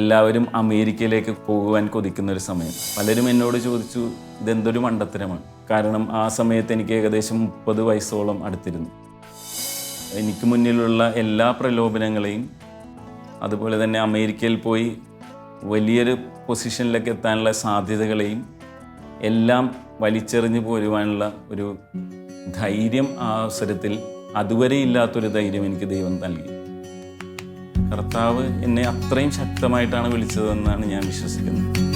എല്ലാവരും അമേരിക്കയിലേക്ക് പോകുവാൻ കൊതിക്കുന്ന ഒരു സമയം. പലരും എന്നോട് ചോദിച്ചു ഇതെന്തൊരു മണ്ടത്തരമാണ്? കാരണം ആ സമയത്ത് എനിക്ക് ഏകദേശം മുപ്പത് വയസ്സോളം അടുത്തിരുന്നു. എനിക്ക് മുന്നിലുള്ള എല്ലാ പ്രലോഭനങ്ങളെയും അതുപോലെ തന്നെ അമേരിക്കയിൽ പോയി വലിയൊരു പൊസിഷനിലേക്ക് എത്താനുള്ള സാധ്യതകളെയും എല്ലാം വലിച്ചെറിഞ്ഞു പോരുവാനുള്ള ഒരു ധൈര്യം ആ അവസരത്തിൽ അതുവരെ ഇല്ലാത്തൊരു ധൈര്യം എനിക്ക് ദൈവം നൽകി. കർത്താവ് എന്നെ അത്രയും ശക്തമായിട്ടാണ് വിളിച്ചതെന്നാണ് ഞാൻ വിശ്വസിക്കുന്നത്.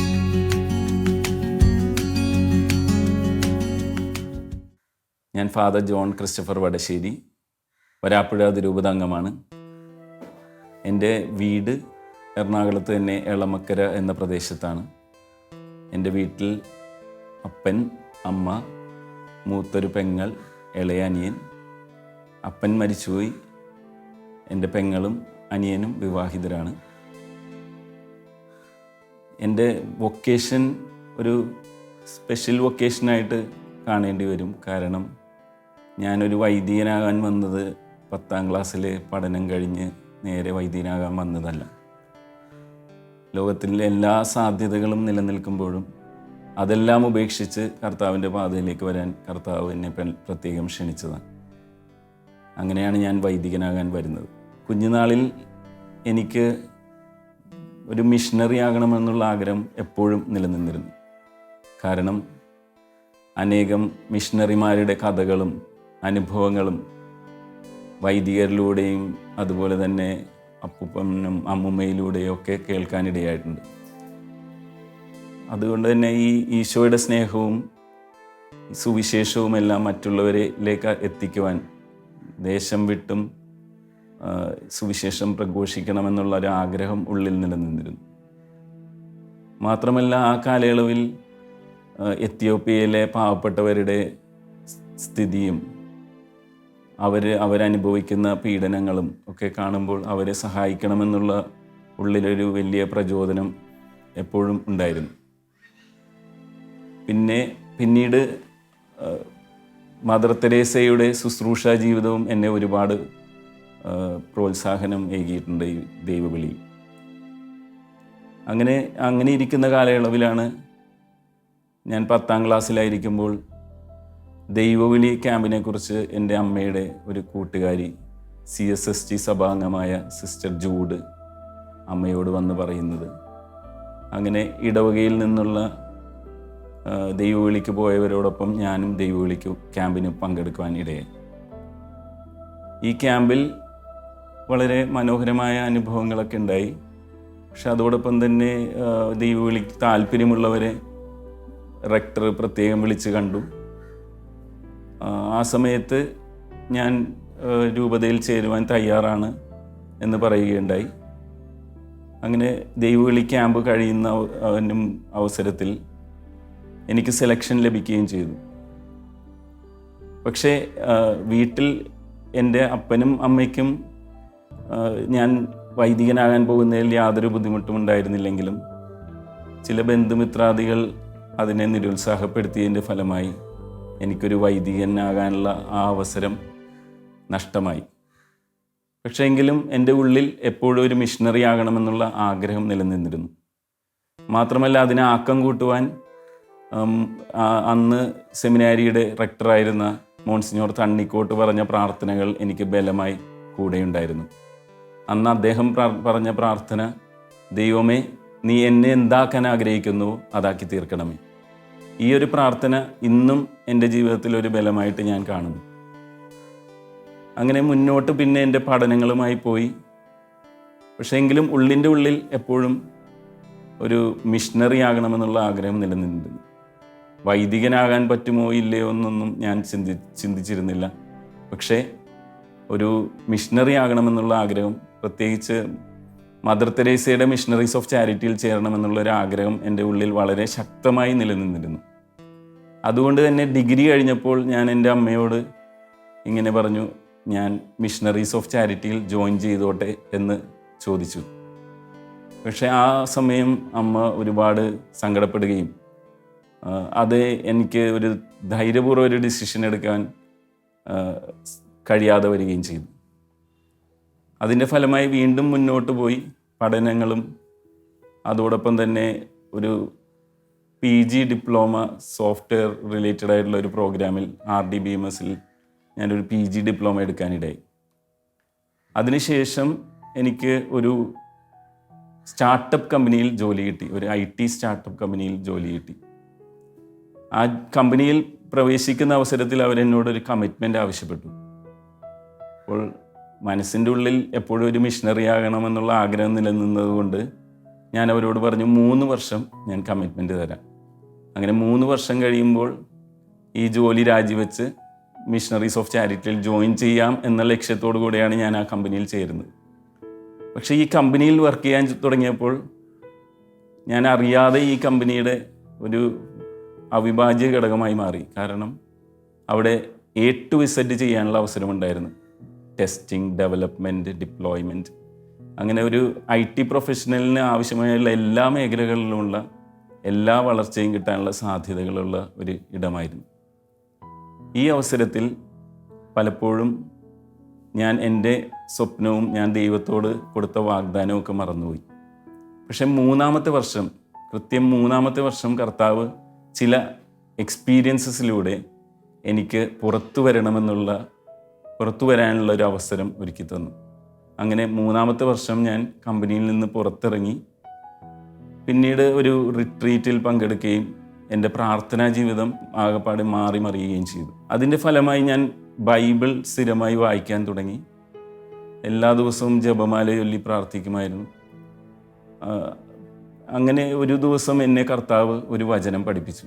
ഞാൻ father John Christopher Vadassery Varapuzha അംഗമാണ് എന്റെ വീട് എറണാകുളത്ത് തന്നെ എളമക്കര എന്ന പ്രദേശത്താണ്. എന്റെ വീട്ടിൽ അപ്പൻ അമ്മ മൂത്തൊരു പെങ്ങൾ ഇളയ അനിയൻ. അപ്പൻ മരിച്ചുപോയി. എന്റെ പെങ്ങളും അനിയനും വിവാഹിതരാണ്. എന്റെ വൊക്കേഷൻ ഒരു സ്പെഷ്യൽ വൊക്കേഷനായിട്ട് കാണേണ്ടി വരും. കാരണം ഞാനൊരു വൈദികനാകാൻ വന്നത് പത്താം ക്ലാസ്സിലെ പഠനം കഴിഞ്ഞ് നേരെ വൈദികനാകാൻ വന്നതല്ല. ലോകത്തിലെ എല്ലാ സാധ്യതകളും നിലനിൽക്കുമ്പോഴും അതെല്ലാം ഉപേക്ഷിച്ച് കർത്താവിന്റെ പാതയിലേക്ക് വരാൻ കർത്താവ് എന്നെ പ്രത്യേകം ക്ഷണിച്ചതാണ്. അങ്ങനെയാണ് ഞാൻ വൈദികനാകാൻ വരുന്നത്. കുഞ്ഞുനാളിൽ എനിക്ക് ഒരു മിഷണറി ആകണമെന്നുള്ള ആഗ്രഹം എപ്പോഴും നിലനിന്നിരുന്നു. കാരണം അനേകം മിഷണറിമാരുടെ കഥകളും അനുഭവങ്ങളും വൈദികരിലൂടെയും അതുപോലെ തന്നെ അപ്പൂപ്പനും അമ്മുമ്മയിലൂടെയും ഒക്കെ കേൾക്കാനിടയായിട്ടുണ്ട്. അതുകൊണ്ട് തന്നെ ഈ ഈശോയുടെ സ്നേഹവും ഈ സുവിശേഷവും എല്ലാം മറ്റുള്ളവരിലേക്ക് എത്തിക്കുവാൻ ദേശം വിട്ടും സുവിശേഷം പ്രഘോഷിക്കണമെന്നുള്ള ഒരു ആഗ്രഹം ഉള്ളിൽ നിലനിന്നിരുന്നു. മാത്രമല്ല ആ കാലയളവിൽ എത്യോപ്യയിലെ പാവപ്പെട്ടവരുടെ സ്ഥിതിയും അവർ അവരനുഭവിക്കുന്ന പീഡനങ്ങളും ഒക്കെ കാണുമ്പോൾ അവരെ സഹായിക്കണമെന്നുള്ള ഉള്ളിലൊരു വലിയ പ്രചോദനം എപ്പോഴും ഉണ്ടായിരുന്നു. പിന്നെ പിന്നീട് മദർ തെരേസയുടെ ശുശ്രൂഷ ജീവിതവും എന്നെ ഒരുപാട് പ്രോത്സാഹനം ഏകിയിട്ടുണ്ട് ഈ ദൈവവിളി. അങ്ങനെ അങ്ങനെ ഇരിക്കുന്ന കാലയളവിലാണ് ഞാൻ പത്താം ക്ലാസ്സിലായിരിക്കുമ്പോൾ ദൈവവിളി ക്യാമ്പിനെക്കുറിച്ച് എന്റെ അമ്മയുടെ ഒരു കൂട്ടുകാരി സി എസ് എസ് ടി സഭാംഗമായ സിസ്റ്റർ ജൂഡ് അമ്മയോട് വന്ന് പറയുന്നത്. അങ്ങനെ ഇടവകയിൽ നിന്നുള്ള ദൈവവിളിക്ക് പോയവരോടൊപ്പം ഞാനും ദൈവവിളിക്ക് ക്യാമ്പിന് പങ്കെടുക്കുവാൻ ഇടയായി ഈ ക്യാമ്പിൽ വളരെ മനോഹരമായ അനുഭവങ്ങളൊക്കെ ഉണ്ടായി. പക്ഷെ അതോടൊപ്പം തന്നെ ആ, ദൈവവിളിക്ക് താല്പര്യമുള്ളവരെ റെക്ടർ പ്രത്യേകം വിളിച്ച് കണ്ടു. ആ, സമയത്ത് ഞാൻ രൂപതയിൽ ചേരുവാൻ തയ്യാറാണ് എന്ന് പറയുകയുണ്ടായി. അങ്ങനെ ദൈവവിളി ക്യാമ്പ് കഴിയുന്ന അവസരത്തിൽ എനിക്ക് സെലക്ഷൻ ലഭിക്കുകയും ചെയ്തു. പക്ഷേ വീട്ടിൽ എന്റെ അപ്പനും അമ്മയ്ക്കും ഞാൻ വൈദികനാകാൻ പോകുന്നതിൽ യാതൊരു ബുദ്ധിമുട്ടും ഉണ്ടായിരുന്നില്ലെങ്കിലും ചില ബന്ധുമിത്രാദികൾ അതിനെ നിരുത്സാഹപ്പെടുത്തിയതിന്റെ ഫലമായി എനിക്കൊരു വൈദികനാകാനുള്ള ആ അവസരം നഷ്ടമായി. പക്ഷേ എങ്കിലും എന്റെ ഉള്ളിൽ എപ്പോഴും ഒരു മിഷണറി ആകണമെന്നുള്ള ആഗ്രഹം നിലനിന്നിരുന്നു. മാത്രമല്ല അതിനെ ആക്കം കൂട്ടുവാൻ അന്ന് സെമിനാരിയുടെ റെക്ടറായിരുന്ന മോൺസിഞ്ഞോർ തണ്ണിക്കോട്ട് പറഞ്ഞ പ്രാർത്ഥനകൾ എനിക്ക് ബലമായി കൂടെയുണ്ടായിരുന്നു. അന്ന് അദ്ദേഹം പറഞ്ഞ പ്രാർത്ഥന ദൈവമേ നീ എന്നെ എന്താക്കാൻ ആഗ്രഹിക്കുന്നുവോ അതാക്കി തീർക്കണമേ. ഈ ഒരു പ്രാർത്ഥന ഇന്നും എന്റെ ജീവിതത്തിൽ ഒരു ബലമായിട്ട് ഞാൻ കാണുന്നു. അങ്ങനെ മുന്നോട്ട് പിന്നെ എന്റെ പഠനങ്ങളുമായി പോയി. പക്ഷേ എങ്കിലും ഉള്ളിന്റെ ഉള്ളിൽ എപ്പോഴും ഒരു മിഷണറി ആകണമെന്നുള്ള ആഗ്രഹം നിലനിന്നിരുന്നു വൈദികനാകാൻ പറ്റുമോ ഇല്ലയോ എന്നൊന്നും ഞാൻ ചിന്തി ചിന്തിച്ചിരുന്നില്ല. പക്ഷേ ഒരു മിഷണറി ആകണമെന്നുള്ള ആഗ്രഹം പ്രത്യേകിച്ച് മദർ തെരേസയുടെ മിഷണറീസ് ഓഫ് ചാരിറ്റിയിൽ ചേരണമെന്നുള്ള ഒരു ആഗ്രഹം എന്റെ ഉള്ളിൽ വളരെ ശക്തമായി നിലനിന്നിരുന്നു. അതുകൊണ്ട് തന്നെ ഡിഗ്രി കഴിഞ്ഞപ്പോൾ ഞാൻ എന്റെ അമ്മയോട് ഇങ്ങനെ പറഞ്ഞു ഞാൻ മിഷണറീസ് ഓഫ് ചാരിറ്റിയിൽ ജോയിൻ ചെയ്തോട്ടെ എന്ന് ചോദിച്ചു. പക്ഷേ ആ സമയം അമ്മ ഒരുപാട് സങ്കടപ്പെടുകയും അത് എനിക്ക് ഒരു ധൈര്യപൂർവം ഒരു ഡിസിഷൻ എടുക്കാൻ കഴിയാതെ വരികയും ചെയ്തു. അതിന്റെ ഫലമായി വീണ്ടും മുന്നോട്ട് പോയി പഠനങ്ങളും അതോടൊപ്പം തന്നെ ഒരു P G diploma software related ആയിട്ടുള്ള ഒരു പ്രോഗ്രാമിൽ ആർ ഡി ബി എം എസിൽ ഞാനൊരു പി ജി ഡിപ്ലോമ എടുക്കാനിടയായി. അതിനുശേഷം എനിക്ക് ഒരു സ്റ്റാർട്ടപ്പ് കമ്പനിയിൽ ജോലി കിട്ടി ഒരു ഐ ടി സ്റ്റാർട്ടപ്പ് കമ്പനിയിൽ ജോലി കിട്ടി. ആ കമ്പനിയിൽ പ്രവേശിക്കുന്ന അവസരത്തിൽ അവരെന്നോട് ഒരു കമ്മിറ്റ്മെന്റ് ആവശ്യപ്പെട്ടു. അപ്പോൾ മനസ്സിന്റെ ഉള്ളിൽ എപ്പോഴും ഒരു മിഷണറി ആകണമെന്നുള്ള ആഗ്രഹം നിലനിന്നതുകൊണ്ട് ഞാൻ അവരോട് പറഞ്ഞു മൂന്ന് വർഷം ഞാൻ കമ്മിറ്റ്മെന്റ് തരാം. അങ്ങനെ മൂന്ന് വർഷം കഴിയുമ്പോൾ ഈ ജോലി രാജിവെച്ച് മിഷണറീസ് ഓഫ് ചാരിറ്റിയിൽ ജോയിൻ ചെയ്യാം എന്ന ലക്ഷ്യത്തോടു കൂടിയാണ് ഞാൻ ആ കമ്പനിയിൽ ചേരുന്നത്. പക്ഷേ ഈ കമ്പനിയിൽ വർക്ക് ചെയ്യാൻ തുടങ്ങിയപ്പോൾ ഞാൻ അറിയാതെ ഈ കമ്പനിയുടെ ഒരു അവിഭാജ്യ ഘടകമായി മാറി. കാരണം അവിടെ എ ടു വിസറ്റ് ചെയ്യാനുള്ള അവസരമുണ്ടായിരുന്നു. ടെസ്റ്റിംഗ് ഡെവലപ്മെന്റ് ഡിപ്ലോയ്മെന്റ് അങ്ങനെ ഒരു ഐ ടി പ്രൊഫഷണലിന് ആവശ്യമായുള്ള എല്ലാ മേഖലകളിലുമുള്ള എല്ലാ വളർച്ചയും കിട്ടാനുള്ള സാധ്യതകളുള്ള ഒരു ഇടമായിരുന്നു. ഈ അവസരത്തിൽ പലപ്പോഴും ഞാൻ എന്റെ സ്വപ്നവും ഞാൻ ദൈവത്തോട് കൊടുത്ത വാഗ്ദാനവും ഒക്കെ മറന്നുപോയി. പക്ഷെ മൂന്നാമത്തെ വർഷം കൃത്യം മൂന്നാമത്തെ വർഷം കർത്താവ് ചില എക്സ്പീരിയൻസസിലൂടെ എനിക്ക് പുറത്തു വരണമെന്നുള്ള പുറത്തു വരാനുള്ള ഒരു അവസരം ഒരുക്കി തന്നു. അങ്ങനെ മൂന്നാമത്തെ വർഷം ഞാൻ കമ്പനിയിൽ നിന്ന് പുറത്തിറങ്ങി. പിന്നീട് ഒരു റിട്രീറ്റിൽ പങ്കെടുക്കുകയും എന്റെ പ്രാർത്ഥനാ ജീവിതം ആകെപ്പാടെ മാറി മറിയുകയും ചെയ്തു. അതിന്റെ ഫലമായി ഞാൻ ബൈബിൾ സ്ഥിരമായി വായിക്കാൻ തുടങ്ങി. എല്ലാ ദിവസവും ജപമാല ചൊല്ലി പ്രാർത്ഥിക്കുമായിരുന്നു. അങ്ങനെ ഒരു ദിവസം എന്നെ കർത്താവ് ഒരു വചനം പഠിപ്പിച്ചു.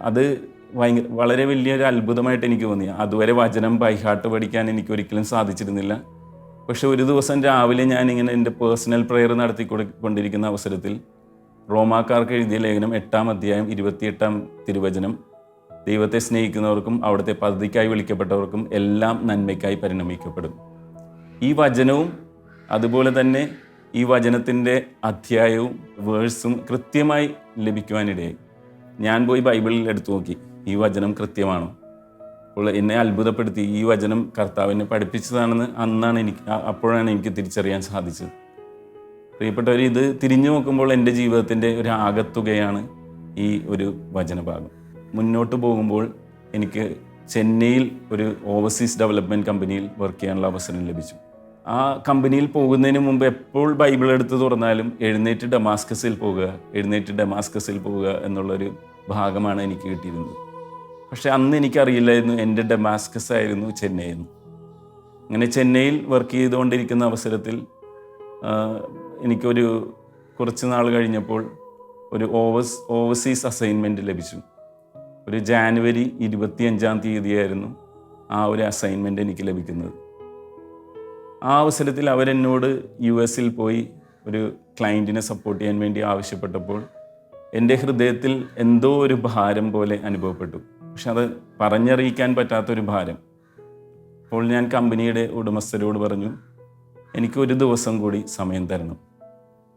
അത് ഭയങ്കര വളരെ വലിയൊരു അത്ഭുതമായിട്ട് എനിക്ക് തോന്നി. അതുവരെ വചനം ബൈഹാർട്ട് പഠിക്കാൻ എനിക്ക് ഒരിക്കലും സാധിച്ചിരുന്നില്ല. പക്ഷെ ഒരു ദിവസം രാവിലെ ഞാൻ ഇങ്ങനെ എന്റെ പേഴ്സണൽ പ്രെയർ നടത്തി കൊണ്ടിരിക്കുന്ന അവസരത്തിൽ റോമാക്കാർക്ക് എഴുതിയ ലേഖനം എട്ടാം അധ്യായം ഇരുപത്തിയെട്ടാം തിരുവചനം ദൈവത്തെ സ്നേഹിക്കുന്നവർക്കും അവിടുത്തെ പദ്ധതിക്കായി വിളിക്കപ്പെട്ടവർക്കും എല്ലാം നന്മയ്ക്കായി പരിണമിക്കപ്പെടും. ഈ വചനവും അതുപോലെ തന്നെ ഈ വചനത്തിന്റെ അധ്യായവും വേഴ്സും കൃത്യമായി ലഭിക്കുവാനിടയായി. ഞാൻ പോയി ബൈബിളിൽ എടുത്തു നോക്കി. ഈ വചനം കൃത്യമാണോ. അപ്പോൾ എന്നെ അത്ഭുതപ്പെടുത്തി ഈ വചനം കർത്താവിനെ പഠിപ്പിച്ചതാണെന്ന് അന്നാണ് എനിക്ക് അപ്പോഴാണ് എനിക്ക് തിരിച്ചറിയാൻ സാധിച്ചത്. പ്രിയപ്പെട്ടവർ ഇത് തിരിഞ്ഞു നോക്കുമ്പോൾ എന്റെ ജീവിതത്തിന്റെ ഒരു ആകത്തുകയാണ് ഈ ഒരു വചനഭാഗം. മുന്നോട്ട് പോകുമ്പോൾ എനിക്ക് ചെന്നൈയിൽ ഒരു ഓവർസീസ് ഡെവലപ്മെന്റ് കമ്പനിയിൽ വർക്ക് ചെയ്യാനുള്ള അവസരം ലഭിച്ചു. ആ കമ്പനിയിൽ പോകുന്നതിന് മുമ്പ് എപ്പോൾ ബൈബിൾ എടുത്ത് തുറന്നാലും എഴുന്നേറ്റ് ഡമാസ്കസിൽ പോകുക എഴുന്നേറ്റ് ഡമാസ്കസിൽ പോവുക എന്നുള്ളൊരു ഭാഗമാണ് എനിക്ക് കിട്ടിയിരുന്നത്. പക്ഷെ അന്ന് എനിക്കറിയില്ലായിരുന്നു എന്റെ ഡെമാസ്കസ് ആയിരുന്നു ചെന്നൈ എന്ന് അങ്ങനെ ചെന്നൈയിൽ വർക്ക് ചെയ്തുകൊണ്ടിരിക്കുന്ന അവസരത്തിൽ എനിക്കൊരു കുറച്ച് നാൾ കഴിഞ്ഞപ്പോൾ ഒരു ഓവസ് ഓവർസീസ് അസൈൻമെന്റ് ലഭിച്ചു. ഒരു ജാനുവരി ഇരുപത്തിയഞ്ചാം തീയതിയായിരുന്നു ആ ഒരു അസൈൻമെന്റ് എനിക്ക് ലഭിക്കുന്നത്. ആ അവസരത്തിൽ അവരെന്നോട് യു എസിൽ പോയി ഒരു ക്ലയന്റിനെ സപ്പോർട്ട് ചെയ്യാൻ വേണ്ടി ആവശ്യപ്പെട്ടപ്പോൾ എന്റെ ഹൃദയത്തിൽ എന്തോ ഒരു ഭാരം പോലെ അനുഭവപ്പെട്ടു. പക്ഷെ അത് പറഞ്ഞറിയിക്കാൻ പറ്റാത്തൊരു ഭാരം. അപ്പോൾ ഞാൻ കമ്പനിയുടെ ഉടമസ്ഥരോട് പറഞ്ഞു എനിക്ക് ഒരു ദിവസം കൂടി സമയം തരണം.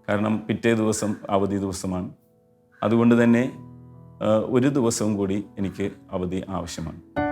കാരണം പിറ്റേ ദിവസം അവധി ദിവസമാണ്. അതുകൊണ്ട് തന്നെ ഒരു ദിവസവും കൂടി എനിക്ക് അവധി ആവശ്യമാണ്.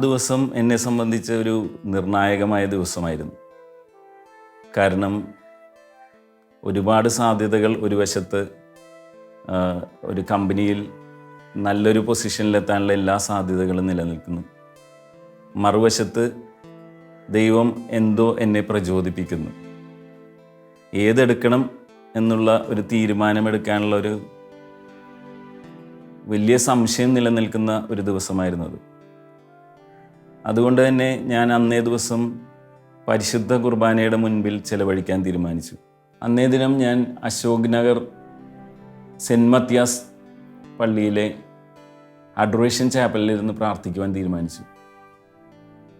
ദിവസം എന്നെ സംബന്ധിച്ച ഒരു നിർണായകമായ ദിവസമായിരുന്നു. കാരണം ഒരുപാട് സാധ്യതകൾ ഒരു വശത്ത് ഒരു കമ്പനിയിൽ നല്ലൊരു പൊസിഷനിലെത്താനുള്ള എല്ലാ സാധ്യതകളും നിലനിൽക്കുന്നു. മറുവശത്ത് ദൈവം എന്തോ എന്നെ പ്രചോദിപ്പിക്കുന്നു. ഏതെടുക്കണം എന്നുള്ള ഒരു തീരുമാനമെടുക്കാനുള്ള ഒരു വലിയ സംശയം നിലനിൽക്കുന്ന ഒരു ദിവസമായിരുന്നു അത്. അതുകൊണ്ട് തന്നെ ഞാൻ അന്നേ ദിവസം പരിശുദ്ധ കുർബാനയുടെ മുൻപിൽ ചെലവഴിക്കാൻ തീരുമാനിച്ചു. അന്നേ ദിനം ഞാൻ അശോക് നഗർ സെന്റ് മത്യാസ് പള്ളിയിലെ അഡ്രേഷൻ ചാപ്പലിലിരുന്ന് പ്രാർത്ഥിക്കുവാൻ തീരുമാനിച്ചു.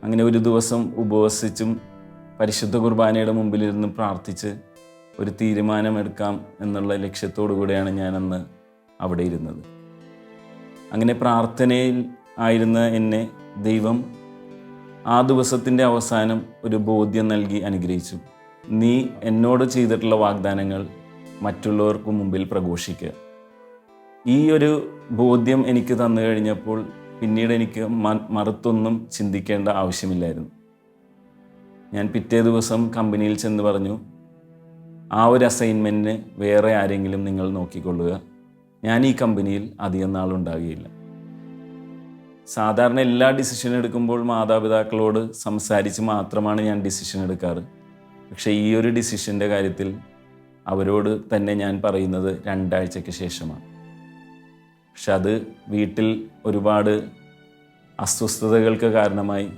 അങ്ങനെ ഒരു ദിവസം ഉപവസിച്ചും പരിശുദ്ധ കുർബാനയുടെ മുമ്പിലിരുന്ന് പ്രാർത്ഥിച്ച് ഒരു തീരുമാനമെടുക്കാം എന്നുള്ള ലക്ഷ്യത്തോടു കൂടെയാണ് ഞാൻ അന്ന് അവിടെ ഇരുന്നത്. അങ്ങനെ പ്രാർത്ഥനയിൽ ആയിരുന്ന എന്നെ ദൈവം ആ ദിവസത്തിന്റെ അവസാനം ഒരു ബോധ്യം നൽകി അനുഗ്രഹിച്ചു. നീ എന്നോട് ചെയ്തിട്ടുള്ള വാഗ്ദാനങ്ങൾ മറ്റുള്ളവർക്ക് മുമ്പിൽ പ്രഘോഷിക്കുക ഈ ഒരു ബോധ്യം എനിക്ക് തന്നു കഴിഞ്ഞപ്പോൾ പിന്നീട് എനിക്ക് മറുത്തൊന്നും ചിന്തിക്കേണ്ട ആവശ്യമില്ലായിരുന്നു. ഞാൻ പിറ്റേ ദിവസം കമ്പനിയിൽ ചെന്ന് പറഞ്ഞു ആ ഒരു അസൈൻമെന്റിന് വേറെ ആരെങ്കിലും നിങ്ങൾ നോക്കിക്കൊള്ളുക. ഞാൻ ഈ കമ്പനിയിൽ അധികം നാളുണ്ടാകുകയില്ല സാധാരണ എല്ലാ ഡിസിഷൻ എടുക്കുമ്പോൾ മാതാപിതാക്കളോട് സംസാരിച്ച് മാത്രമാണ് ഞാൻ ഡിസിഷൻ എടുക്കാറ്. പക്ഷേ ഈ ഒരു ഡിസിഷന്റെ കാര്യത്തിൽ അവരോട് തന്നെ ഞാൻ പറയുന്നത് രണ്ടാഴ്ചയ്ക്ക് ശേഷമാണ്. പക്ഷെ അത് വീട്ടിൽ ഒരുപാട് അസ്വസ്ഥതകൾക്ക് കാരണമായി.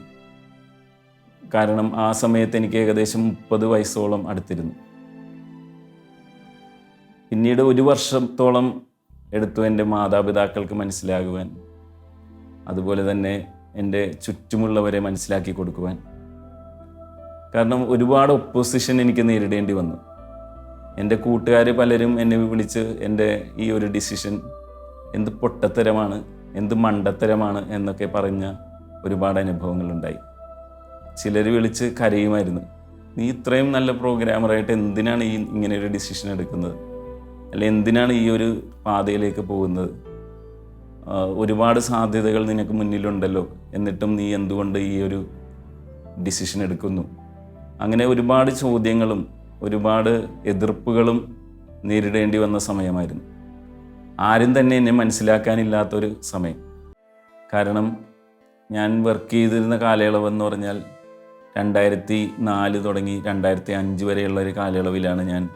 കാരണം ആ സമയത്ത് എനിക്ക് ഏകദേശം മുപ്പത് വയസ്സോളം അടുത്തിരുന്നു. പിന്നീട് ഒരു വർഷത്തോളം എടുത്തു എന്റെ മാതാപിതാക്കൾക്ക് മനസ്സിലാകുവാൻ അതുപോലെ തന്നെ എന്റെ ചുറ്റുമുള്ളവരെ മനസ്സിലാക്കി കൊടുക്കുവാൻ. കാരണം ഒരുപാട് ഒപ്പോസിഷൻ എനിക്ക് നേരിടേണ്ടി വന്നു. എന്റെ കൂട്ടുകാർ പലരും എന്നെ വിളിച്ച് എന്റെ ഈ ഒരു ഡിസിഷൻ എന്ത് പൊട്ടത്തരമാണ് എന്ത് മണ്ടത്തരമാണ് എന്നൊക്കെ പറഞ്ഞ ഒരുപാട് അനുഭവങ്ങളുണ്ടായി. ചിലർ വിളിച്ച് കരയുമായിരുന്നു. നീ ഇത്രയും നല്ല പ്രോഗ്രാമറായിട്ട് എന്തിനാണ് ഈ ഇങ്ങനെ ഒരു ഡിസിഷൻ എടുക്കുന്നത്? അല്ലെ എന്തിനാണ് ഈ ഒരു പാതയിലേക്ക് പോകുന്നത്? ഒരുപാട് സാധ്യതകൾ നിനക്ക് മുന്നിലുണ്ടല്ലോ. എന്നിട്ടും നീ എന്തുകൊണ്ട് ഈ ഒരു ഡിസിഷൻ എടുക്കുന്നു? അങ്ങനെ ഒരുപാട് ചോദ്യങ്ങളും ഒരുപാട് എതിർപ്പുകളും നേരിടേണ്ടി വന്ന സമയമായിരുന്നു. ആരും തന്നെ എന്നെ മനസ്സിലാക്കാനില്ലാത്തൊരു സമയം. കാരണം ഞാൻ വർക്ക് ചെയ്തിരുന്ന കാലയളവെന്ന് പറഞ്ഞാൽ രണ്ടായിരത്തി നാല് തുടങ്ങി രണ്ടായിരത്തി അഞ്ച് വരെയുള്ള ഒരു കാലയളവിലാണ് ഞാൻ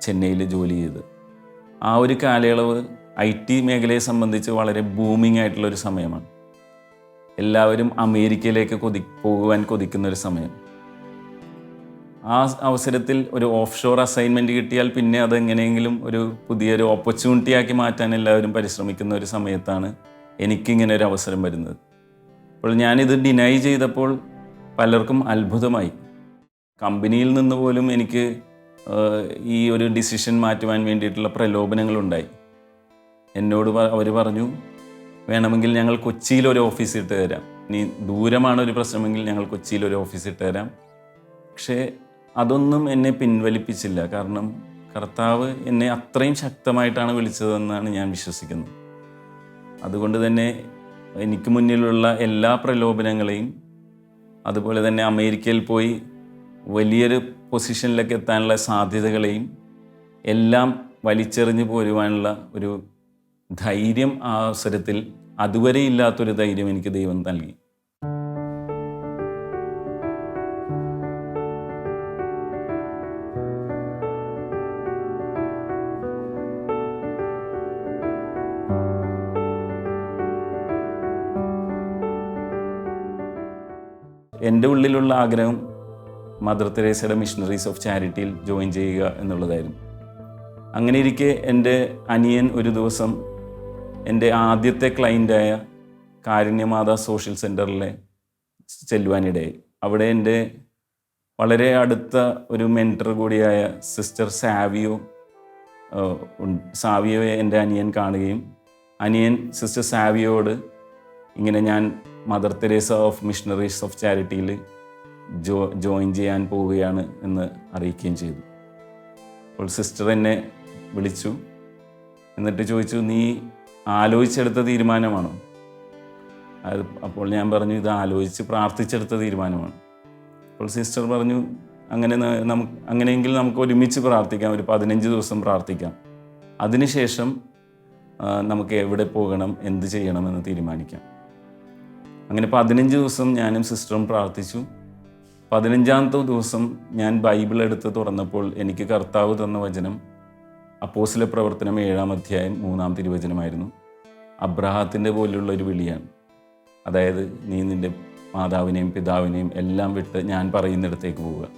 ചെന്നൈയിൽ ജോലി ചെയ്തത്. ആ ഒരു കാലയളവ് ഐ ടി മേഖലയെ സംബന്ധിച്ച് വളരെ ബൂമിംഗ് ആയിട്ടുള്ള ഒരു സമയമാണ്. എല്ലാവരും അമേരിക്കയിലേക്ക് കൊതി പോകുവാൻ കൊതിക്കുന്ന ഒരു സമയം. ആ അവസരത്തിൽ ഒരു ഓഫ് ഷോർ അസൈൻമെന്റ് കിട്ടിയാൽ പിന്നെ അതെങ്ങനെയെങ്കിലും ഒരു പുതിയൊരു ഓപ്പർച്യൂണിറ്റി ആക്കി മാറ്റാൻ എല്ലാവരും പരിശ്രമിക്കുന്ന ഒരു സമയത്താണ് എനിക്കിങ്ങനെ ഒരു അവസരം വരുന്നത്. അപ്പോൾ ഞാനിത് ഡിനൈ ചെയ്തപ്പോൾ പലർക്കും അത്ഭുതമായി. കമ്പനിയിൽ നിന്ന് പോലും എനിക്ക് ഈ ഒരു ഡിസിഷൻ മാറ്റുവാൻ വേണ്ടിയിട്ടുള്ള പ്രലോഭനങ്ങളുണ്ടായി. എന്നോട് അവർ പറഞ്ഞു വേണമെങ്കിൽ ഞങ്ങൾ കൊച്ചിയിൽ ഒരു ഓഫീസ് ഇട്ട് തരാം. ഇനി ദൂരമാണ് ഒരു പ്രശ്നമെങ്കിൽ ഞങ്ങൾ കൊച്ചിയിൽ ഒരു ഓഫീസ് ഇട്ട് തരാം. പക്ഷേ അതൊന്നും എന്നെ പിൻവലിപ്പിച്ചില്ല. കാരണം കർത്താവ് എന്നെ അത്രയും ശക്തമായിട്ടാണ് വിളിച്ചതെന്നാണ് ഞാൻ വിശ്വസിക്കുന്നത്. അതുകൊണ്ട് തന്നെ എനിക്ക് മുന്നിലുള്ള എല്ലാ പ്രലോഭനങ്ങളെയും അതുപോലെ തന്നെ അമേരിക്കയിൽ പോയി വലിയൊരു പൊസിഷനിലേക്ക് എത്താനുള്ള സാധ്യതകളെയും എല്ലാം വലിച്ചെറിഞ്ഞു പോരുവാനുള്ള ഒരു ധൈര്യം ആ അവസരത്തിൽ അതുവരെ ഇല്ലാത്തൊരു ധൈര്യം എനിക്ക് ദൈവം നൽകി. എന്റെ ഉള്ളിലുള്ള ആഗ്രഹം മദർ തെരേസയുടെ മിഷണറീസ് ഓഫ് ചാരിറ്റിയിൽ ജോയിൻ ചെയ്യുക എന്നുള്ളതായിരുന്നു. അങ്ങനെ ഇരിക്കെ എന്റെ അനിയൻ ഒരു ദിവസം എന്റെ ആദ്യത്തെ ക്ലൈന്റായ കാരുണ്യമാതാ സോഷ്യൽ സെന്ററിലെ ചെല്ലുവാനിടയായി അവിടെ എന്റെ വളരെ അടുത്ത ഒരു മെന്റർ കൂടിയായ സിസ്റ്റർ സാവിയോ. സാവിയോയെ എന്റെ അനിയൻ കാണുകയും അനിയൻ സിസ്റ്റർ സാവിയോട് ഇങ്ങനെ ഞാൻ Mother Teresa of Missionaries of ചാരിറ്റിയിൽ ജോ ജോയിൻ ചെയ്യാൻ പോവുകയാണ് എന്ന് അറിയിക്കുകയും ചെയ്തു അപ്പോൾ സിസ്റ്റർ എന്നെ വിളിച്ചു എന്നിട്ട് ചോദിച്ചു നീ ആലോചിച്ചെടുത്ത തീരുമാനമാണ്. അത് അപ്പോൾ ഞാൻ പറഞ്ഞു ഇത് ആലോചിച്ച് പ്രാർത്ഥിച്ചെടുത്ത തീരുമാനമാണ്. അപ്പോൾ സിസ്റ്റർ പറഞ്ഞു അങ്ങനെ നമുക്ക് അങ്ങനെയെങ്കിൽ നമുക്ക് ഒരുമിച്ച് പ്രാർത്ഥിക്കാം ഒരു പതിനഞ്ച് ദിവസം പ്രാർത്ഥിക്കാം. അതിനുശേഷം നമുക്ക് എവിടെ പോകണം എന്ത് ചെയ്യണമെന്ന് തീരുമാനിക്കാം. അങ്ങനെ പതിനഞ്ച് ദിവസം ഞാനും സിസ്റ്ററും പ്രാർത്ഥിച്ചു. പതിനഞ്ചാമത്തെ ദിവസം ഞാൻ ബൈബിൾ എടുത്ത് തുറന്നപ്പോൾ എനിക്ക് കർത്താവ് തന്ന വചനം അപ്പോസിലെ പ്രവർത്തനം ഏഴാം അധ്യായം മൂന്നാം തിരുവചനമായിരുന്നു. അബ്രഹാത്തിന്റെ പോലെയുള്ള ഒരു വിളിയാണ്. അതായത് നീ നിന്റെ മാതാവിനെയും പിതാവിനെയും എല്ലാം വിട്ട് ഞാൻ പറയുന്നിടത്തേക്ക് പോവുക.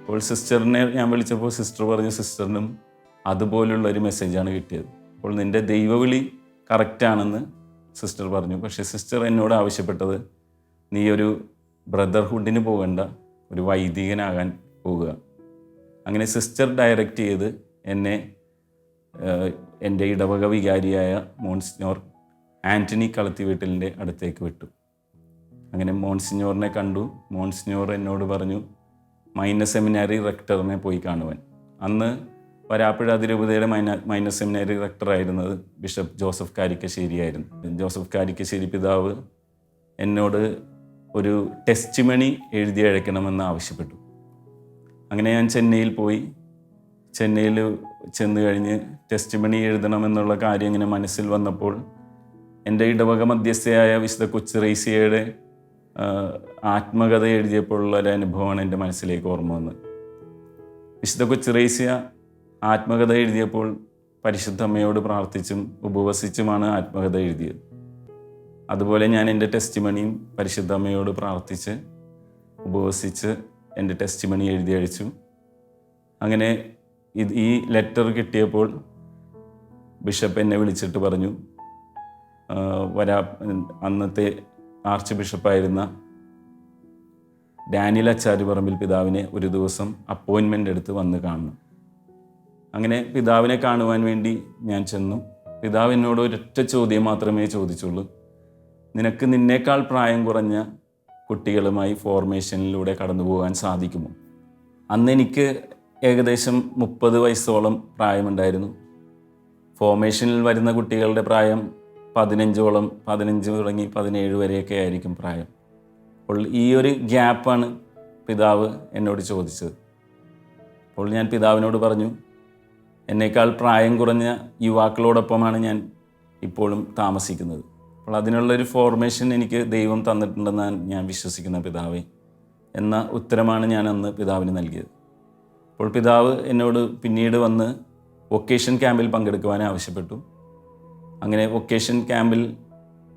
അപ്പോൾ സിസ്റ്ററിനെ ഞാൻ വിളിച്ചപ്പോൾ സിസ്റ്റർ പറഞ്ഞു സിസ്റ്ററിനും അതുപോലുള്ള ഒരു മെസ്സേജാണ് കിട്ടിയത്. അപ്പോൾ നിന്റെ ദൈവവിളി കറക്റ്റാണെന്ന് സിസ്റ്റർ പറഞ്ഞു. പക്ഷേ സിസ്റ്റർ എന്നോട് ആവശ്യപ്പെട്ടത് നീ ഒരു ബ്രദർഹുഡിന് പോകേണ്ട ഒരു വൈദികനാകാൻ പോവുക. അങ്ങനെ സിസ്റ്റർ ഡയറക്റ്റ് ചെയ്ത് എന്നെ എന്റെ ഇടവക വികാരിയായ മോൺസിനോർ ആന്റണി കളത്തിവീട്ടിലിന്റെ അടുത്തേക്ക് വിട്ടു. അങ്ങനെ മോൺസിനോറിനെ കണ്ടു. മോൺസിനോർ എന്നോട് പറഞ്ഞു മൈന സെമിനാരി റെക്ടറിനെ പോയി കാണുവാൻ. അന്ന് വരാപ്പുഴ അതിരൂപതയുടെ മൈന മൈന സെമിനാരി റെക്ടറായിരുന്നത് ബിഷപ്പ് ജോസഫ് കാരിക്കശ്ശേരിയായിരുന്നു. ജോസഫ് കാരിക്കശ്ശേരി പിതാവ് എന്നോട് ഒരു ടെസ്റ്റ് മണി എഴുതി അയക്കണമെന്ന് ആവശ്യപ്പെട്ടു. അങ്ങനെ ഞാൻ ചെന്നൈയിൽ പോയി. ചെന്നൈയിൽ ചെന്ന് കഴിഞ്ഞ് ടെസ്റ്റ് മണി എഴുതണമെന്നുള്ള കാര്യം ഇങ്ങനെ മനസ്സിൽ വന്നപ്പോൾ എന്റെ ഇടവക മധ്യസ്ഥയായ വിശുദ്ധ കൊച്ചിറൈസിയയുടെ ആത്മകഥ എഴുതിയപ്പോഴുള്ള ഒരു അനുഭവമാണ് എന്റെ മനസ്സിലേക്ക് ഓർമ്മ വന്നത്. വിശുദ്ധ കൊച്ചിറൈസിയ ആത്മകഥ എഴുതിയപ്പോൾ പരിശുദ്ധ അമ്മയോട് പ്രാർത്ഥിച്ചും ഉപവസിച്ചുമാണ് ആത്മകഥ എഴുതിയത്. അതുപോലെ ഞാൻ എന്റെ ടെസ്റ്റ് മണിയും പരിശുദ്ധ അമ്മയോട് പ്രാർത്ഥിച്ച് ഉപവസിച്ച് എന്റെ ടെസ്റ്റ് മണി എഴുതി അയച്ചു. അങ്ങനെ ഇത് ഈ ലെറ്റർ കിട്ടിയപ്പോൾ ബിഷപ്പ് എന്നെ വിളിച്ചിട്ട് പറഞ്ഞു വരാ അന്നത്തെ ആർച്ച് ബിഷപ്പായിരുന്ന ഡാനിയൽ അച്ചാരുപറമ്പിൽ പിതാവിനെ ഒരു ദിവസം അപ്പോയിൻമെന്റ് എടുത്ത് വന്ന് കാണണം. അങ്ങനെ പിതാവിനെ കാണുവാൻ വേണ്ടി ഞാൻ ചെന്നു. പിതാവിനോട് ഒരൊറ്റ ചോദ്യം മാത്രമേ ചോദിച്ചുള്ളൂ. നിനക്ക് നിന്നേക്കാൾ പ്രായം കുറഞ്ഞ കുട്ടികളുമായി ഫോർമേഷനിലൂടെ കടന്നു പോകാൻ സാധിക്കുമോ? അന്ന് എനിക്ക് ഏകദേശം മുപ്പത് വയസ്സോളം പ്രായമുണ്ടായിരുന്നു. ഫോർമേഷനിൽ വരുന്ന കുട്ടികളുടെ പ്രായം പതിനഞ്ചോളം പതിനഞ്ച് തുടങ്ങി പതിനേഴ് വരെയൊക്കെ ആയിരിക്കും പ്രായം. അപ്പോൾ ഈ ഒരു ഗ്യാപ്പാണ് പിതാവ് എന്നോട് ചോദിച്ചത്. അപ്പോൾ ഞാൻ പിതാവിനോട് പറഞ്ഞു എന്നേക്കാൾ പ്രായം കുറഞ്ഞ യുവാക്കളോടൊപ്പമാണ് ഞാൻ ഇപ്പോഴും താമസിക്കുന്നത്. അപ്പോൾ അതിനുള്ളൊരു ഫോർമേഷൻ എനിക്ക് ദൈവം തന്നിട്ടുണ്ടെന്നാണ് ഞാൻ വിശ്വസിക്കുന്ന പിതാവേ എന്ന ഉത്തരമാണ് ഞാൻ അന്ന് പിതാവിന് നൽകിയത്. അപ്പോൾ പിതാവ് എന്നോട് പിന്നീട് വന്ന് വൊക്കേഷൻ ക്യാമ്പിൽ പങ്കെടുക്കുവാൻ ആവശ്യപ്പെട്ടു. അങ്ങനെ വൊക്കേഷൻ ക്യാമ്പിൽ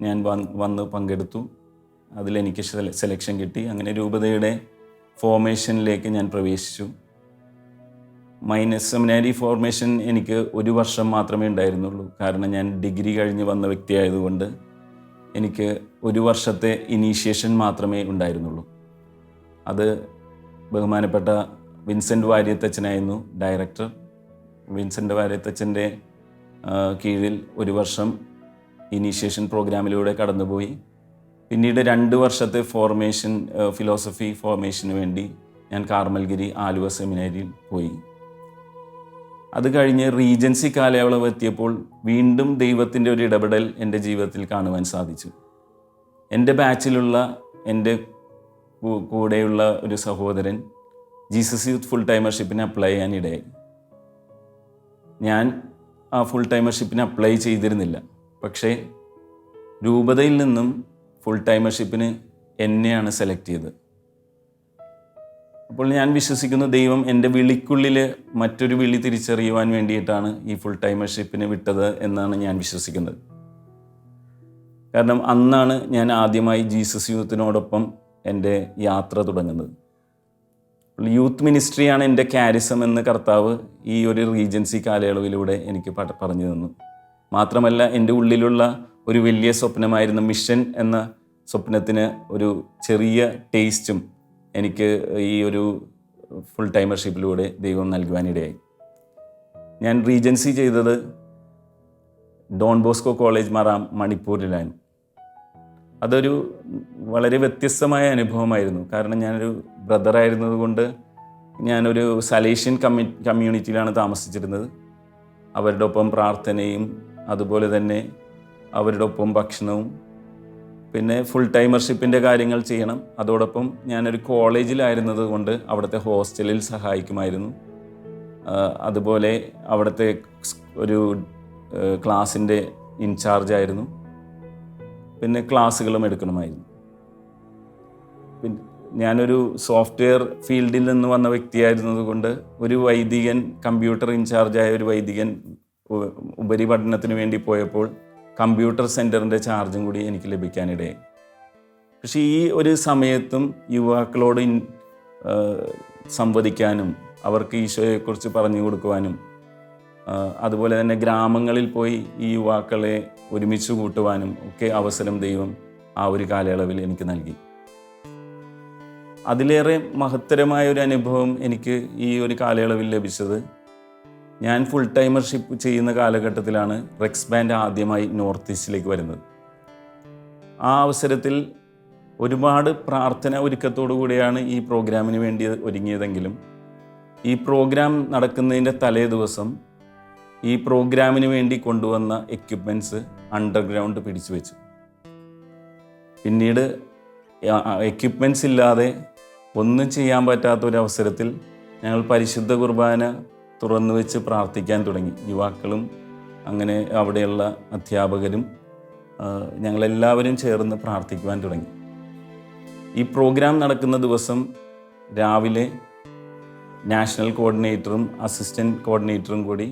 ഞാൻ വന്ന് പങ്കെടുത്തു. അതിലെനിക്ക് സെല- സെലക്ഷൻ കിട്ടി. അങ്ങനെ രൂപതയുടെ ഫോർമേഷനിലേക്ക് ഞാൻ പ്രവേശിച്ചു. മൈനസ് സെമിനാരി ഫോർമേഷൻ എനിക്ക് ഒരു വർഷം മാത്രമേ ഉണ്ടായിരുന്നുള്ളൂ. കാരണം ഞാൻ ഡിഗ്രി കഴിഞ്ഞ് വന്ന വ്യക്തിയായതുകൊണ്ട് എനിക്ക് ഒരു വർഷത്തെ ഇനീഷ്യേഷൻ മാത്രമേ ഉണ്ടായിരുന്നുള്ളൂ. അത് ബഹുമാനപ്പെട്ട വിൻസെന്റ് വാര്യത്തച്ഛനായിരുന്നു ഡയറക്ടർ. വിൻസെന്റ് വാര്യത്തച്ഛന്റെ കീഴിൽ ഒരു വർഷം ഇനീഷ്യേഷൻ പ്രോഗ്രാമിലൂടെ കടന്നുപോയി. പിന്നീട് രണ്ട് വർഷത്തെ ഫോർമേഷൻ ഫിലോസഫി ഫോർമേഷന് വേണ്ടി ഞാൻ കാർമൽഗിരി ആലുവ സെമിനാരിയിൽ പോയി. അത് കഴിഞ്ഞ് റീജൻസി കാലയളവ് എത്തിയപ്പോൾ വീണ്ടും ദൈവത്തിന്റെ ഒരു ഇടപെടൽ എന്റെ ജീവിതത്തിൽ കാണുവാൻ സാധിച്ചു. എന്റെ ബാച്ചിലുള്ള എന്റെ കൂടെയുള്ള ഒരു സഹോദരൻ ജീസസ് യൂത്ത് ഫുൾ ടൈമർഷിപ്പിന് അപ്ലൈ ചെയ്യാൻ ഇടയായി. ഞാൻ ആ ഫുൾ ടൈമർഷിപ്പിന് അപ്ലൈ ചെയ്തിരുന്നില്ല. പക്ഷേ രൂപതയിൽ നിന്നും ഫുൾ ടൈമർഷിപ്പിന് എന്നെയാണ് സെലക്ട് ചെയ്തത്. അപ്പോൾ ഞാൻ വിശ്വസിക്കുന്ന ദൈവം എന്റെ വിളിക്കുള്ളിൽ മറ്റൊരു വിളി തിരിച്ചറിയുവാൻ വേണ്ടിയിട്ടാണ് ഈ ഫുൾ ടൈമർഷിപ്പിന് വിട്ടത് എന്നാണ് ഞാൻ വിശ്വസിക്കുന്നത്. കാരണം അന്നാണ് ഞാൻ ആദ്യമായി ജീസസ് യൂത്തിനോടൊപ്പം എന്റെ യാത്ര തുടങ്ങുന്നത്. യൂത്ത് മിനിസ്ട്രിയാണ് എന്റെ കാരിസം എന്ന് കർത്താവ് ഈ ഒരു റീജൻസി കാലയളവിലൂടെ എനിക്ക് പറഞ്ഞു തന്നു. മാത്രമല്ല എന്റെ ഉള്ളിലുള്ള ഒരു വലിയ സ്വപ്നമായിരുന്ന മിഷൻ എന്ന സ്വപ്നത്തിന് ഒരു ചെറിയ ടേസ്റ്റും എനിക്ക് ഈ ഒരു ഫുൾ ടൈമർഷിപ്പിലൂടെ ദൈവം നൽകുവാനിടയായി ഞാൻ റീജൻസി ചെയ്തത് ഡോൺ ബോസ്കോ കോളേജ് മറാം മണിപ്പൂരിലാണ്. അതൊരു വളരെ വ്യത്യസ്തമായ അനുഭവമായിരുന്നു. കാരണം ഞാനൊരു ബ്രദറായിരുന്നത് കൊണ്ട് ഞാനൊരു സലേഷ്യൻ കമ്മ്യൂ കമ്മ്യൂണിറ്റിയിലാണ് താമസിച്ചിരുന്നത്. അവരുടെ ഒപ്പം പ്രാർത്ഥനയും അതുപോലെ തന്നെ അവരുടെ ഒപ്പം ഭക്ഷണവും പിന്നെ ഫുൾ ടൈമർഷിപ്പിന്റെ കാര്യങ്ങൾ ചെയ്യണം. അതോടൊപ്പം ഞാനൊരു കോളേജിലായിരുന്നത് കൊണ്ട് അവിടുത്തെ ഹോസ്റ്റലിൽ സഹായിക്കുമായിരുന്നു. അതുപോലെ അവിടുത്തെ ഒരു ക്ലാസ്സിന്റെ ഇൻചാർജ് ആയിരുന്നു. പിന്നെ ക്ലാസ്സുകളും എടുക്കണമായിരുന്നു. പിന്നെ ഞാനൊരു സോഫ്റ്റ്വെയർ ഫീൽഡിൽ നിന്ന് വന്ന വ്യക്തിയായിരുന്നത് കൊണ്ട് ഒരു വൈദികൻ കമ്പ്യൂട്ടർ ഇൻചാർജായ ഒരു വൈദികൻ ഉപരിപഠനത്തിന് വേണ്ടി പോയപ്പോൾ കമ്പ്യൂട്ടർ സെന്ററിന്റെ ചാർജും കൂടി എനിക്ക് ലഭിക്കാനിടയായി. പക്ഷേ ഈ ഒരു സമയത്തും യുവാക്കളോട് സംവദിക്കാനും അവർക്ക് ഈശോയെക്കുറിച്ച് പറഞ്ഞു കൊടുക്കുവാനും അതുപോലെ തന്നെ ഗ്രാമങ്ങളിൽ പോയി ഈ യുവാക്കളെ ഒരുമിച്ച് കൂട്ടുവാനും ഒക്കെ അവസരം ദൈവം ആ ഒരു കാലയളവിൽ എനിക്ക് നൽകി. അതിലേറെ മഹത്തരമായ ഒരു അനുഭവം എനിക്ക് ഈ ഒരു കാലയളവിൽ ലഭിച്ചത് ഞാൻ ഫുൾ ടൈമർഷിപ്പ് ചെയ്യുന്ന കാലഘട്ടത്തിലാണ് റെക്സ് ബാൻഡ് ആദ്യമായി നോർത്ത് ഈസ്റ്റിലേക്ക് വരുന്നത്. ആ അവസരത്തിൽ ഒരുപാട് പ്രാർത്ഥന ഒരുക്കത്തോടു കൂടിയാണ് ഈ പ്രോഗ്രാമിന് വേണ്ടി ഒരുങ്ങിയതെങ്കിലും ഈ പ്രോഗ്രാം നടക്കുന്നതിന്റെ തലേ ദിവസം ഈ പ്രോഗ്രാമിന് വേണ്ടി കൊണ്ടുവന്ന എക്യുപ്മെന്റ്സ് അണ്ടർഗ്രൗണ്ട് പിടിച്ചു വെച്ചു. പിന്നീട് എക്യുപ്മെന്റ്സ് ഇല്ലാതെ ഒന്നും ചെയ്യാൻ പറ്റാത്ത ഒരു അവസരത്തിൽ ഞങ്ങൾ പരിശുദ്ധ കുർബാന തുറന്നു വെച്ച് പ്രാർത്ഥിക്കാൻ തുടങ്ങി. യുവാക്കളും അങ്ങനെ അവിടെയുള്ള അധ്യാപകരും ഞങ്ങളെല്ലാവരും ചേർന്ന് പ്രാർത്ഥിക്കുവാൻ തുടങ്ങി. ഈ പ്രോഗ്രാം നടക്കുന്ന ദിവസം രാവിലെ നാഷണൽ കോർഡിനേറ്ററും അസിസ്റ്റന്റ് കോർഡിനേറ്ററും കൂടി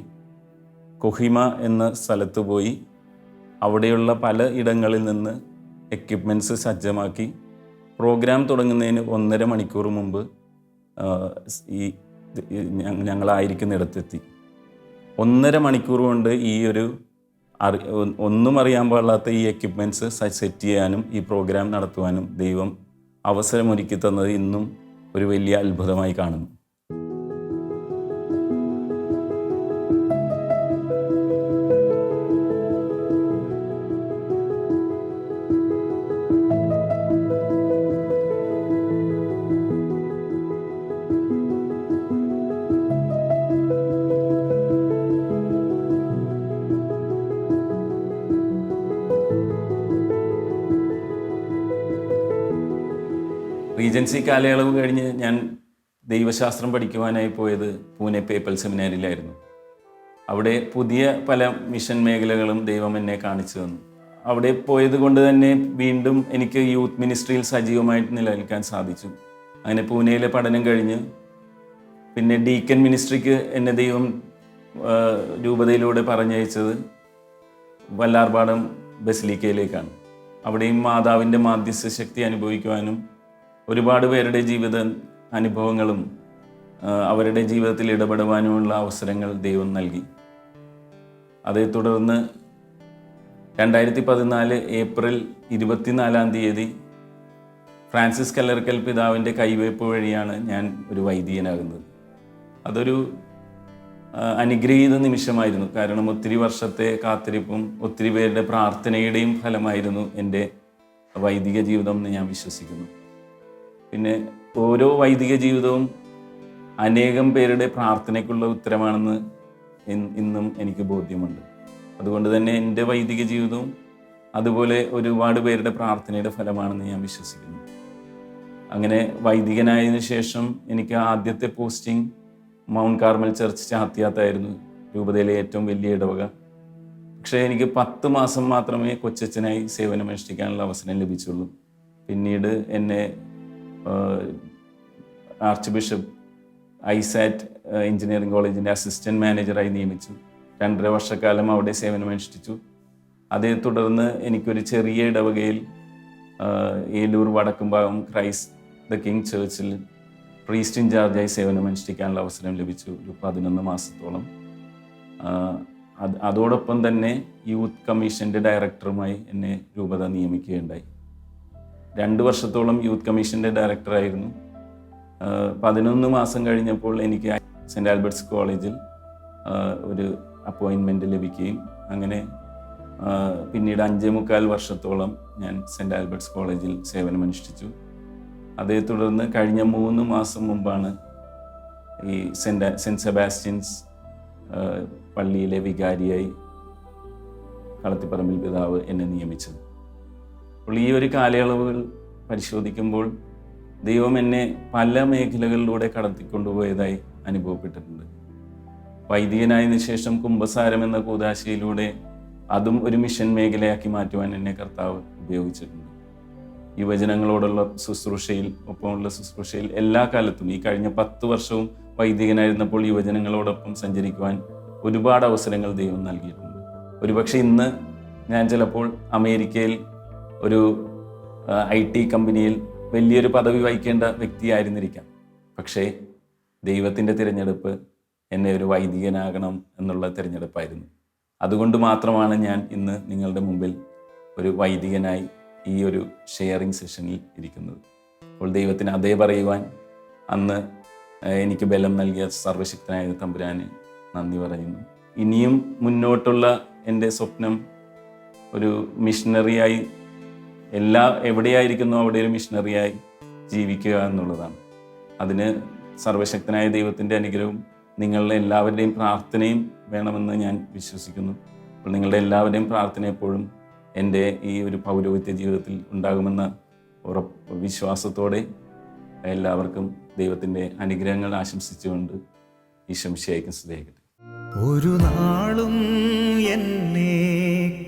കൊഹിമ എന്ന സ്ഥലത്ത് പോയി അവിടെയുള്ള പല ഇടങ്ങളിൽ നിന്ന് എക്യുപ്മെന്റ്സ് സജ്ജമാക്കി. പ്രോഗ്രാം തുടങ്ങുന്നതിന് ഒന്നര മണിക്കൂർ മുമ്പ് ഈ ഞങ്ങളായിരിക്കുന്നിടത്തെത്തി. ഒന്നര മണിക്കൂർ കൊണ്ട് ഈ ഒരു അറി ഒന്നും അറിയാൻ പാടില്ലാത്ത ഈ എക്യുപ്മെന്റ്സ് സെറ്റ് ചെയ്യാനും ഈ പ്രോഗ്രാം നടത്തുവാനും ദൈവം അവസരമൊരുക്കി തന്നത് ഇന്നും ഒരു വലിയ അത്ഭുതമായി കാണുന്നു. റീജൻസി കാലയളവ് കഴിഞ്ഞ് ഞാൻ ദൈവശാസ്ത്രം പഠിക്കുവാനായി പോയത് പൂനെ പേപ്പൽ സെമിനാരിലായിരുന്നു. അവിടെ പുതിയ പല മിഷൻ മേഖലകളും ദൈവം എന്നെ കാണിച്ചു തന്നു. അവിടെ പോയത് കൊണ്ട് തന്നെ വീണ്ടും എനിക്ക് യൂത്ത് മിനിസ്ട്രിയിൽ സജീവമായിട്ട് നിലനിൽക്കാൻ സാധിച്ചു. അങ്ങനെ പൂനെയിലെ പഠനം കഴിഞ്ഞ് പിന്നെ ഡീക്കൻ മിനിസ്ട്രിക്ക് എന്നെ ദൈവം രൂപതയിലൂടെ പറഞ്ഞയച്ചത് വല്ലാർപാടം ബസിലിക്കയിലേക്കാണ്. അവിടെയും മാതാവിന്റെ മാധ്യസ്ഥ ശക്തി അനുഭവിക്കുവാനും ഒരുപാട് പേരുടെ ജീവിത അനുഭവങ്ങളും അവരുടെ ജീവിതത്തിൽ ഇടപെടുവാനുമുള്ള അവസരങ്ങൾ ദൈവം നൽകി. അതേ തുടർന്ന് രണ്ടായിരത്തി പതിനാല് ഏപ്രിൽ ഇരുപത്തിനാലാം തീയതി ഫ്രാൻസിസ് കല്ലർക്കൽ പിതാവിന്റെ കൈവയ്പ് വഴിയാണ് ഞാൻ ഒരു വൈദികനാകുന്നത്. അതൊരു അനുഗ്രഹീത നിമിഷമായിരുന്നു. കാരണം ഒത്തിരി വർഷത്തെ കാത്തിരിപ്പും ഒത്തിരി പേരുടെ പ്രാർത്ഥനയുടെയും ഫലമായിരുന്നു എന്റെ വൈദിക ജീവിതം എന്ന് ഞാൻ വിശ്വസിക്കുന്നു. പിന്നെ ഓരോ വൈദിക ജീവിതവും അനേകം പേരുടെ പ്രാർത്ഥനയ്ക്കുള്ള ഉത്തരമാണെന്ന് ഇന്നും എനിക്ക് ബോധ്യമുണ്ട്. അതുകൊണ്ട് തന്നെ എന്റെ വൈദിക ജീവിതവും അതുപോലെ ഒരുപാട് പേരുടെ പ്രാർത്ഥനയുടെ ഫലമാണെന്ന് ഞാൻ വിശ്വസിക്കുന്നു. അങ്ങനെ വൈദികനായതിനു ശേഷം എനിക്ക് ആദ്യത്തെ പോസ്റ്റിംഗ് മൗണ്ട് കാർമൽ ചർച്ച് ചാത്തിയാത്തായിരുന്നു. രൂപതയിലെ ഏറ്റവും വലിയ ഇടവക. പക്ഷേ എനിക്ക് പത്ത് മാസം മാത്രമേ കൊച്ചച്ഛനായി സേവനമനുഷ്ഠിക്കാനുള്ള അവസരം ലഭിച്ചുള്ളൂ. പിന്നീട് എന്നെ ആർച്ച് ബിഷപ്പ് ഐസാറ്റ് എഞ്ചിനീയറിംഗ് കോളേജിന്റെ അസിസ്റ്റന്റ് മാനേജറായി നിയമിച്ചു. രണ്ടര വർഷക്കാലം അവിടെ സേവനമനുഷ്ഠിച്ചു അതേ തുടർന്ന് എനിക്കൊരു ചെറിയ ഇടവകയിൽ Eloor Vadakkumbhagam Christ the King ചേർച്ചിൽ priest ഇൻചാർജായി സേവനമനുഷ്ഠിക്കാനുള്ള അവസരം ലഭിച്ചു ഒരു പതിനൊന്ന് മാസത്തോളം. അതോടൊപ്പം തന്നെ യൂത്ത് കമ്മീഷന്റെ ഡയറക്ടറുമായി എന്നെ രൂപത നിയമിക്കുകയുണ്ടായി. രണ്ട് വർഷത്തോളം യൂത്ത് കമ്മീഷന്റെ ഡയറക്ടറായിരുന്നു. പതിനൊന്ന് മാസം കഴിഞ്ഞപ്പോൾ എനിക്ക് സെന്റ് ആൽബർട്ട്സ് കോളേജിൽ ഒരു അപ്പോയിൻമെന്റ് ലഭിക്കുകയും അങ്ങനെ പിന്നീട് അഞ്ചേ മുക്കാൽ വർഷത്തോളം ഞാൻ സെന്റ് ആൽബർട്ട്സ് കോളേജിൽ സേവനമനുഷ്ഠിച്ചു. അതേ തുടർന്ന് കഴിഞ്ഞ മൂന്ന് മാസം മുമ്പാണ് ഈ സെന്റ് സെന്റ് സെബാസ്റ്റ്യൻസ് പള്ളിയിലെ വികാരിയായി കളത്തിപ്പറമ്പിൽ പിതാവ് എന്നെ നിയമിച്ചത്. അപ്പോൾ ഈ ഒരു കാലയളവുകൾ പരിശോധിക്കുമ്പോൾ ദൈവം എന്നെ പല മേഖലകളിലൂടെ കടത്തിക്കൊണ്ടുപോയതായി അനുഭവപ്പെട്ടിട്ടുണ്ട്. വൈദികനായതിനു ശേഷം കുംഭസാരം എന്ന കൂതാശയിലൂടെ അതും ഒരു മിഷൻ മേഖലയാക്കി മാറ്റുവാൻ എന്നെ കർത്താവ് ഉപയോഗിച്ചിട്ടുണ്ട്. യുവജനങ്ങളോടുള്ള ശുശ്രൂഷയിൽ ഒപ്പമുള്ള ശുശ്രൂഷയിൽ എല്ലാ കാലത്തും ഈ കഴിഞ്ഞ പത്ത് വർഷവും വൈദികനായിരുന്നപ്പോൾ യുവജനങ്ങളോടൊപ്പം സഞ്ചരിക്കുവാൻ ഒരുപാട് അവസരങ്ങൾ ദൈവം നൽകിയിട്ടുണ്ട്. ഒരുപക്ഷെ ഇന്ന് ഞാൻ ചിലപ്പോൾ അമേരിക്കയിൽ ഒരു ഐ ടി കമ്പനിയിൽ വലിയൊരു പദവി വഹിക്കേണ്ട വ്യക്തിയായിരുന്നിരിക്കാം. പക്ഷേ ദൈവത്തിന്റെ തിരഞ്ഞെടുപ്പ് എന്നെ ഒരു വൈദികനാകണം എന്നുള്ള തിരഞ്ഞെടുപ്പായിരുന്നു. അതുകൊണ്ട് മാത്രമാണ് ഞാൻ ഇന്ന് നിങ്ങളുടെ മുമ്പിൽ ഒരു വൈദികനായി ഈ ഒരു ഷെയറിംഗ് സെഷനിൽ ഇരിക്കുന്നത്. അപ്പോൾ ദൈവത്തിന് അതേ പറയുവാൻ അന്ന് എനിക്ക് ബലം നൽകിയ സർവശക്തനായ തമ്പുരാന് നന്ദി പറയുന്നു. ഇനിയും മുന്നോട്ടുള്ള എന്റെ സ്വപ്നം ഒരു മിഷണറിയായി എല്ലാ എവിടെയായിരിക്കുന്നു അവിടെ ഒരു മിഷണറിയായി ജീവിക്കുക എന്നുള്ളതാണ്. അതിന് സർവശക്തനായ ദൈവത്തിന്റെ അനുഗ്രഹവും നിങ്ങളുടെ എല്ലാവരുടെയും പ്രാർത്ഥനയും വേണമെന്ന് ഞാൻ വിശ്വസിക്കുന്നു. അപ്പോൾ നിങ്ങളുടെ എല്ലാവരുടെയും പ്രാർത്ഥന എപ്പോഴും എന്റെ ഈ ഒരു പൗരോഹിത്യ ജീവിതത്തിൽ ഉണ്ടാകുമെന്ന ഉറപ്പ് വിശ്വാസത്തോടെ എല്ലാവർക്കും ദൈവത്തിന്റെ അനുഗ്രഹങ്ങൾ ആശംസിച്ചുകൊണ്ട് ഈശംശയായിരിക്കും സ്നേഹിക്കട്ടെ ഒരു നാളും എന്നെ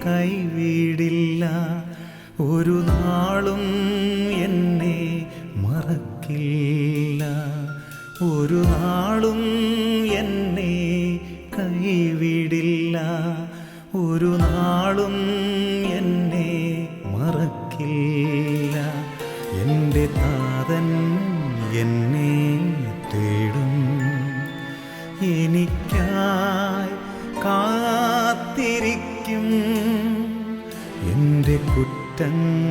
കൈവിടില്ല. ഒരു നാളും tan